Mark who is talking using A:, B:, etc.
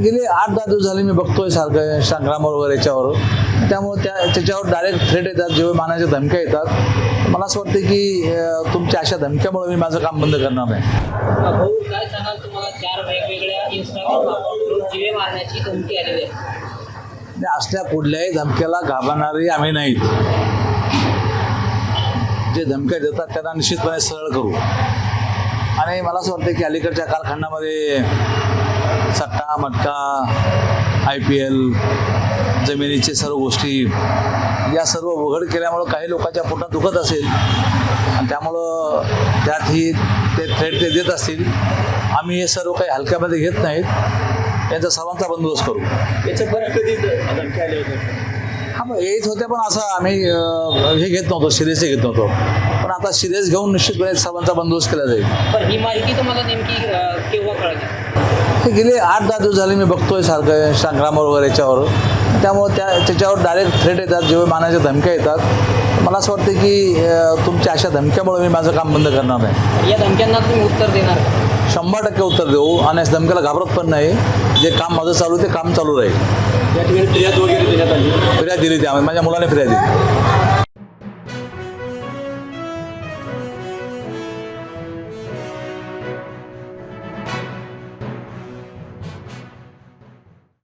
A: गेले आठ दहा दिवस झाले मी बघतोय सारखं संग्रामावर वगैरे याच्यावर. त्यामुळे त्या त्याच्यावर डायरेक्ट थ्रेट येतात जेव्हा मानाच्या धमक्या येतात. मला असं वाटतं की तुमच्या अशा धमक्यामुळे मी माझं काम बंद करणार नाही. असल्या कुठल्याही धमक्याला घाबरणारे आम्ही नाहीत. जे धमक्या देतात त्यांना निश्चितपणे सरळ करू. आणि मला असं वाटतं की अलीकडच्या कालखंडामध्ये सट्टा मटका आय पी एल जमिनीचे सर्व गोष्टी या सर्व उघड केल्यामुळं काही लोकांच्या पोटात दुखत असेल. आणि त्यामुळं त्यात ही ते थेट ते देत असतील. आम्ही हे सर्व काही हलक्यामध्ये घेत नाहीत. त्यांचा सर्वांचा बंदोबस्त करू.
B: याचं बरं कधी
A: हा येत होते पण असं आम्ही हे घेत नव्हतो सिरियस घेत नव्हतो. पण आता सिरियस घेऊन निश्चितपणे सर्वांचा बंदोबस्त केला जाईल.
C: पण ही माहिती तुम्हाला नेमकी केव्हा कळली?
A: हे गेले आठ दहा दिवस झाले मी बघतोय सारखं संग्रामावर वगैरे याच्यावर. त्यामुळे त्या त्याच्यावर डायरेक्ट थ्रेट येतात जेव्हा मानाच्या धमक्या येतात. मला असं वाटतं की तुमच्या अशा धमक्यामुळे मी माझं काम बंद करणार नाही.
C: या धमक्यांना तुम्ही उत्तर देणार?
A: शंभर टक्के उत्तर देऊ. आणि धमक्याला घाबरत पण नाही. जे काम माझं चालू ते काम चालू राहील.
B: या ठिकाणी फिर्याद वगैरे देण्यात आली.
A: फिर्याद दिली त्या माझ्या मुलाने फिर्याद दिली.